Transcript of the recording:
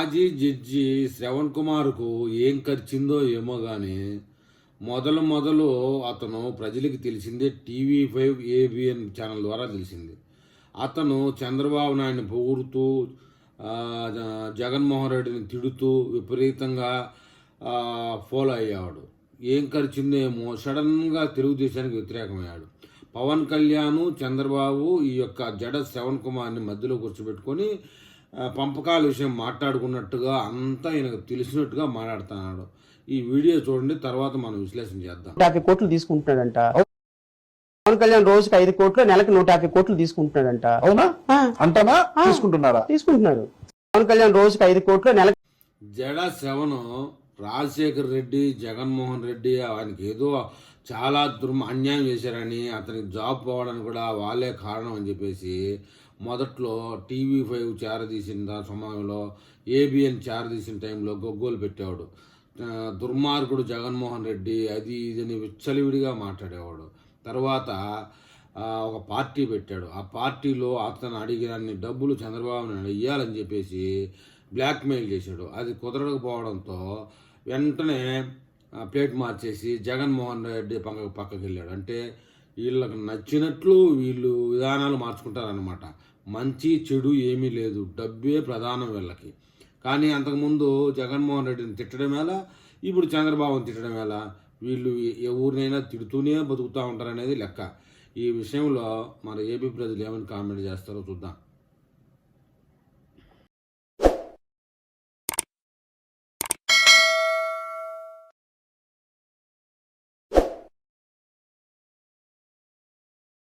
మాజీ జడ్జి శ్రవణ్ కుమార్కు ఏం ఖర్చిందో ఏమో కానీ మొదలు మొదలు అతను ప్రజలకు తెలిసిందే టీవీ ఫైవ్ ఏబిఎన్ ఛానల్ ద్వారా తెలిసింది. అతను చంద్రబాబు నాయుడిని పొగుడుతూ జగన్మోహన్ రెడ్డిని తిడుతూ విపరీతంగా ఫాలో అయ్యేవాడు. ఏం ఖర్చిందో సడన్గా తెలుగుదేశానికి వ్యతిరేకమయ్యాడు. పవన్ కళ్యాణ్ చంద్రబాబు ఈ యొక్క జడ శ్రవణ్ కుమార్ని మధ్యలో కూర్చోబెట్టుకొని పంపకాల విషయం మాట్లాడుకున్నట్టుగా అంతా ఈయనకు తెలిసినట్టుగా మాట్లాడుతున్నాడు. ఈ వీడియో చూడండి తర్వాత మనం విశ్లేషణ చేద్దాం. నూట యాభై కోట్లు తీసుకుంటున్నాడంట. పవన్ కళ్యాణ్ రోజుకి ఐదు కోట్లు నెలకు నూట యాభై కోట్లు తీసుకుంటున్నాడంట. అవునా? ఆ, అంతనా? తీసుకుంటున్నారా తీసుకుంటున్నారు పవన్ కళ్యాణ్ రోజుకి ఐదు కోట్లు నెలకు జడ శ్రవణం రాజశేఖర్ రెడ్డి జగన్మోహన్ రెడ్డి ఆయనకి ఏదో చాలా దుర్మ అన్యాయం చేశారని అతనికి జాబ్ పోవడానికి కూడా వాళ్ళే కారణం అని చెప్పేసి మొదట్లో టీవీ ఫైవ్ చేరదీసిన సమయంలో ఏబిఎన్ చేరదీసిన టైంలో గొగ్గోలు పెట్టేవాడు. దుర్మార్గుడు జగన్మోహన్ రెడ్డి అది ఇదని విచ్చలివిడిగా మాట్లాడేవాడు. తర్వాత ఒక పార్టీ పెట్టాడు. ఆ పార్టీలో అతను అడిగినన్ని డబ్బులు చంద్రబాబు నాయుడు ఇవ్వాలని చెప్పేసి బ్లాక్మెయిల్ చేశాడు. అది కుదరకపోవడంతో వెంటనే ప్లేట్ మార్చేసి జగన్మోహన్ రెడ్డి పక్క పక్కకి వెళ్ళాడు అంటే వీళ్ళకి నచ్చినట్లు వీళ్ళు విధానాలు మార్చుకుంటారనమాట మంచి చెడు ఏమీ లేదు. డబ్బే ప్రధానం వీళ్ళకి. కానీ అంతకుముందు జగన్మోహన్ రెడ్డిని తిట్టడం ఎలా? ఇప్పుడు చంద్రబాబుని తిట్టడం ఎలా? వీళ్ళు ఎవరినైనా తిడుతూనే బతుకుతూ ఉంటారనేది లెక్క. ఈ విషయంలో మన ఏపీ ప్రజలు ఏమని కామెంట్ చేస్తారో చూద్దాం.